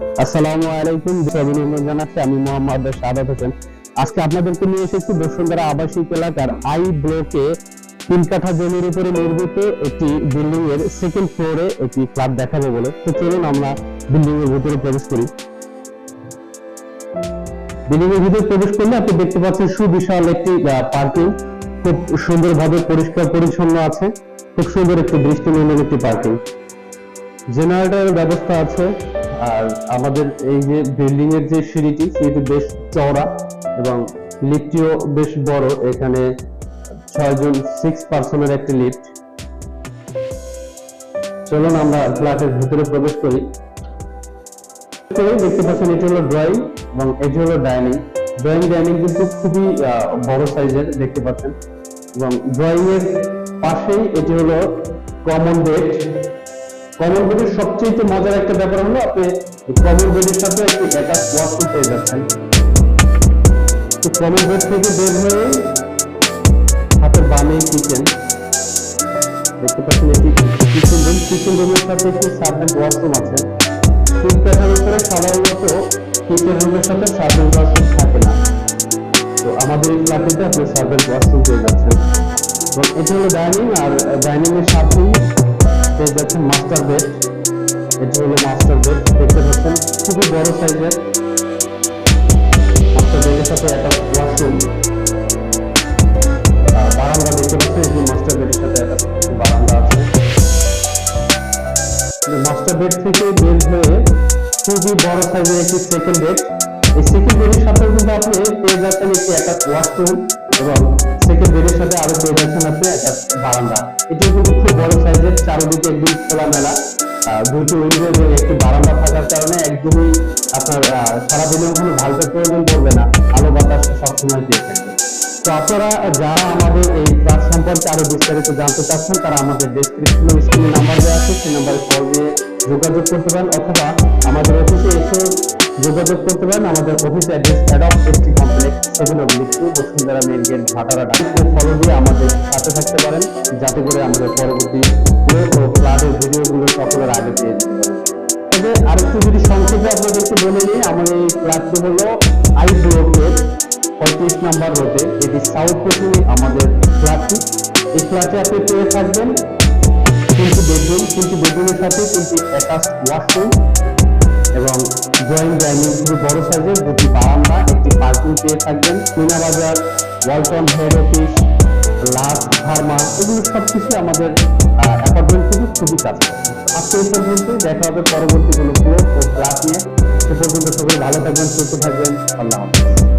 আসসালামু আলাইকুম। অভিনন্দন জানাচ্ছি, আমি মোহাম্মদ সাদাত হোসেন। আজকে আপনাদেরকে নিয়ে এসেছি বসুন্ধরা আবাসিক এলাকার আই ব্লকে তিন কাঠা জমির উপরে নির্মিত একটি বিল্ডিং এর সেকেন্ড ফ্লোরে একটি ক্লাব দেখাবো বলে। তো চলুন আমরা বিল্ডিং এর ভিতরে প্রবেশ করি। বিল্ডিং এর ভিতরে প্রবেশ করলে আপনি দেখতে পাচ্ছেন সুবিশাল একটি পার্কিং খুব সুন্দরভাবে পরিষ্কার পরিচ্ছন্ন আছে। খুব সুন্দর একটি দৃষ্টিনন্দন একটি পার্কিং জেনারেটরের ব্যবস্থা আছে। আর আমাদের এই যে বিল্ডিং এর যে সিঁড়িটি সিঁড়িটি বেশ চওড়া এবং লিফটটিও বেশ বড়। এখানে ছয়জন সিক্স পার্সনের একটি লিফট চলুন আমরা ফ্ল্যাটের ভিতরে প্রবেশ করি। দেখতে পাচ্ছেন এটি হলো ড্রয়িং এবং এটি হলো ডাইনিং ড্রয়িং ডাইনিং কিন্তু খুবই বড় সাইজের দেখতে পাচ্ছেন। এবং ড্রয়িং এর পাশেই এটি হলো কমন বেড কমন বেডের সবচেয়ে মজার একটা ব্যাপার হলো আপনি কমন বেডের সাথে একটি অ্যাটাচ ওয়াশরুম পেয়ে যাচ্ছেন। তো কমন বেড থেকে বের হয়ে হাতের বামে কিচেন দেখতে পাচ্ছেন এটি কিচেন রুম কিচেন রুমের সাথে একটি সার্ভেন্ট ওয়াশরুম আছে। তিন কাঠার উপরে সাধারণত কিচেন রুমের সাথে সার্ভেন্ট ওয়াশরুম থাকে না। তো আমাদের এই ফ্ল্যাটেতে আপনি সার্ভেন্ট ওয়াশরুম পেয়ে যাচ্ছেন। এবং এটি হলো ডাইনিং আর ডাইনিং এর সাথেই পেয়ে যাচ্ছেন মাস্টার বেড এটি হলো মাস্টার বেড দেখতে পাচ্ছেন, খুবই বড় সাইজের মাস্টার বেডের সাথে একটা ওয়াশরুম বারান্দা দেখতে পাচ্ছেন যে মাস্টার বেডের সাথে একটা বারান্দা আছে। মাস্টার বেড থেকে বের হয়ে খুবই বড় সাইজের একটি সেকেন্ড বেড এই সেকেন্ড বেডের সাথে কিন্তু আপনি পেয়ে যাচ্ছেন একটি একটা ওয়াশরুম এবং সেকেন্ড বেডের সাথে আরও যাচ্ছেন আপনি একটা বারান্দা। এটি কিন্তু খুব বড় সাইজের চারিদিকে একদম খোলামেলা। দুটি উইন্ডো এবং একটি বারান্দা থাকার কারণে একদমই আপনার আহ, সারাদিনেও কোনো ভালটা প্রয়োজন পড়বে না। আলো বাতাস সবসময় পেয়ে থাকবে তো আপনারা যারা আমাদের এই ক্লাস সম্পর্কে আরও বিস্তারিত জানতে চাচ্ছেন তারা আমাদের ডেসক্রিপশনে স্ক্রিনে নাম্বার দেওয়া আছে। সেই নাম্বারে কল দিয়ে যোগাযোগ করতে পারেন অথবা আমাদের অফিসে এসে যোগাযোগ করতে পারেন। আমাদের office address অ্যাডপ seven of Bashundhara main gate Bhatara doctor ফলো দিয়ে আমাদের সাথে থাকতে পারেন। যাতে করে আমাদের পরবর্তী ও ফ্লাডের ভিডিওগুলো সকলের আগে পেয়ে তবে আরেকটু যদি সংক্ষেপে আপনাদেরকে বলে নিই, আমার এই ক্লাসটি হলো আই ব্লকের পঁয়ত্রিশ নাম্বার রোডে এটি সাউথ পশ্চিমে আমাদের ফ্ল্যাটটি এই ফ্ল্যাটে আপনি পেয়ে থাকবেন। তিনটি বেডরুম তিনটি বেডরুমের সাথে তিনটি অ্যাটাচ ওয়াশরুম এবং জয়েন্ট ডাইনিং খুবই বড় সাইজের দুটি পার্কিং পেয়ে থাকবেন। Meena Bazar Walton head office love pharma এগুলো সব কিছু আমাদের অ্যাপার্টমেন্ট থেকে খুবই কাছে। আজকে এই পর্যন্ত দেখা হবে পরবর্তী কোনো ক্লাস নিয়ে, সে পর্যন্ত সবাই ভালো থাকবেন, সুস্থ থাকবেন। আল্লাহ হাফেজ।